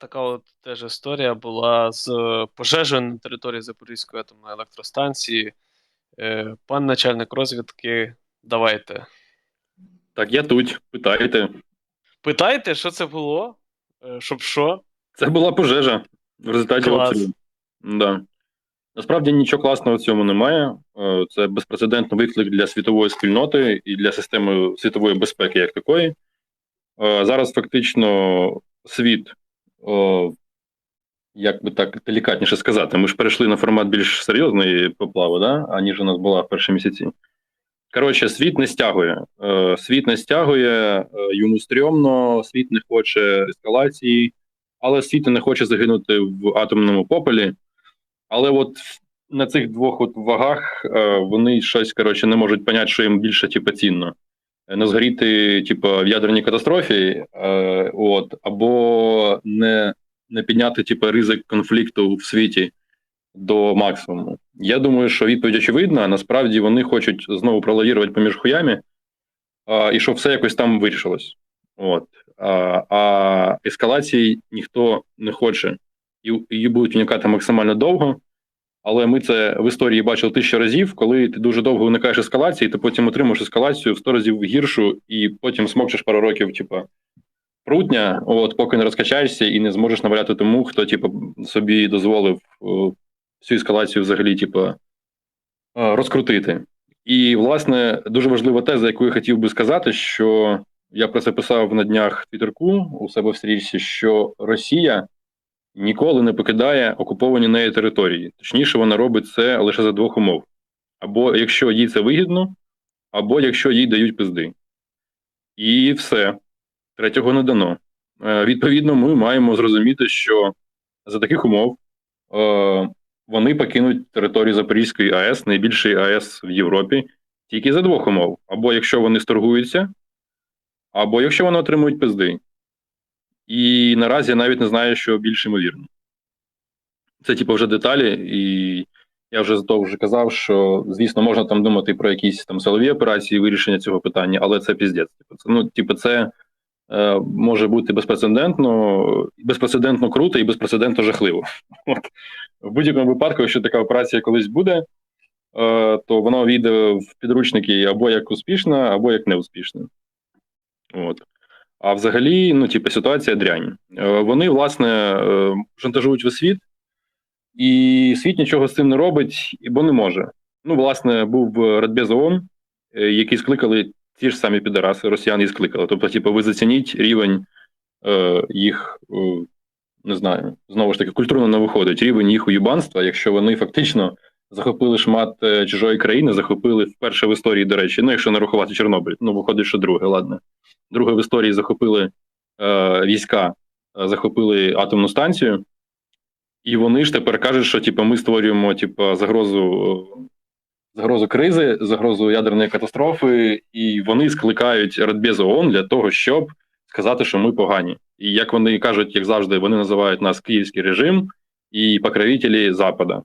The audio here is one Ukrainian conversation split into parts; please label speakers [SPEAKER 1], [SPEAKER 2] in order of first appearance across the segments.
[SPEAKER 1] така от теж історія була з пожежею на території Запорізької атомної електростанції. Е, Пан начальник розвідки, давайте.
[SPEAKER 2] Так, я тут. Питайте.
[SPEAKER 1] Питайте, що це було? Е, Щоб що?
[SPEAKER 2] Це була пожежа в результаті
[SPEAKER 1] Клас.
[SPEAKER 2] обстрілу. Да. Насправді нічого класного в цьому немає. Е, Це безпрецедентний виклик для світової спільноти і для системи світової безпеки як такої. Е, Зараз фактично світ, о, як би так делікатніше сказати, ми ж перейшли на формат більш серйозної поплави, да? аніж у нас була в перші місяці. Коротше, світ не стягує. Е, Світ не стягує, е, йому стрьомно, світ не хоче ескалації, але світ не хоче загинути в атомному попелі. Але от на цих двох от вагах е, вони щось коротше не можуть поняти, що їм більше типу, цінно. Е, Не згоріти, типу, в ядерній катастрофі, е, от, або не, не підняти типу, ризик конфлікту в світі до максимуму. Я думаю, що відповідь очевидна. Насправді вони хочуть знову пролавірувати поміж хуями, а, і щоб все якось там вирішилось. От. А, а ескалації ніхто не хоче, її будуть уникати максимально довго. Але ми це в історії бачили тисячу разів, коли ти дуже довго уникаєш ескалації, ти потім отримуєш ескалацію в 100 разів гіршу, і потім смокчеш пару років, типу, прутня, от поки не розкачаєшся і не зможеш наваляти тому, хто типу, собі дозволив о, всю ескалацію взагалі, типу, е, розкрутити. І, власне, дуже важлива теза, яку я хотів би сказати, що я про це писав на днях в Твіттерку у себе в стрічці, що Росія ніколи не покидає окуповані нею території. Точніше, вона робить це лише за двох умов: або якщо їй це вигідно, або якщо їй дають пизди. І все. Третього не дано. Е, Відповідно, ми маємо зрозуміти, що за таких умов е, вони покинуть територію Запорізької АЕС, найбільшої АЕС в Європі, тільки за двох умов: або якщо вони сторгуються, або якщо вони отримують пизди. І наразі я навіть не знаю, що більш ймовірно. Це, типу, вже деталі, і я вже то вже казав, що, звісно, можна там думати про якісь там силові операції, вирішення цього питання, але це піздець. Типу, це, ну, типу, це е, може бути безпрецедентно, безпрецедентно круто і безпрецедентно жахливо. От. В будь-якому випадку, якщо така операція колись буде, е, то вона війде в підручники або як успішна, або як неуспішна. От. А взагалі, ну, типу, ситуація дрянь. Е, Вони, власне, е, шантажують весь світ, і світ нічого з цим не робить, бо не може. Ну, власне, був Радбез ООН, е, який скликали ті ж самі підараси, росіяни і скликали. Тобто, типу, ви зацініть рівень е, їх, е, не знаю, знову ж таки, культурно не виходить, рівень їх уюбанства, якщо вони фактично захопили шмат е, чужої країни, захопили вперше в історії, до речі, ну, якщо не рахувати Чорнобиль, ну, виходить, що друге, ладно. Друге в історії захопили е, війська, е, захопили атомну станцію, і вони ж тепер кажуть, що типу, ми створюємо типу, загрозу, е, загрозу кризи, загрозу ядерної катастрофи, і вони скликають Радбез ООН для того, щоб сказати, що ми погані. І як вони кажуть, як завжди, вони називають нас київський режим і покровителі Запада.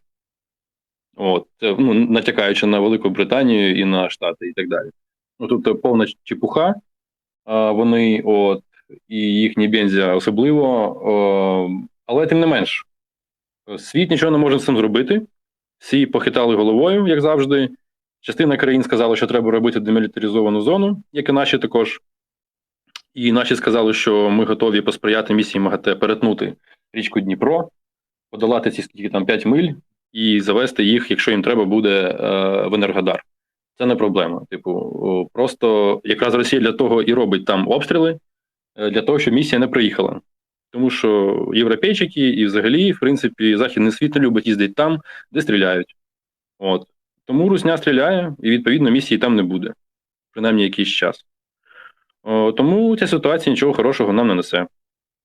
[SPEAKER 2] От, ну, натякаючи на Велику Британію і на Штати, і так далі. Ну, тобто повна чепуха. Вони, от, і їхні бензя особливо. Але тим не менш, світ нічого не може з цим зробити. Всі похитали головою, як завжди. Частина країн сказала, що треба робити демілітаризовану зону, як і наші також. І наші сказали, що ми готові посприяти місії МАГАТЕ перетнути річку Дніпро, подолати ці скільки там 5 миль і завести їх, якщо їм треба буде е, в Енергодар. Це не проблема. Типу, просто якраз Росія для того і робить там обстріли, е, для того, щоб місія не приїхала. Тому що європейчики і взагалі, в принципі, західний світ не любить їздити там, де стріляють. От. Тому Русня стріляє, і відповідно місії там не буде, принаймні якийсь час. О, тому ця ситуація нічого хорошого нам не несе.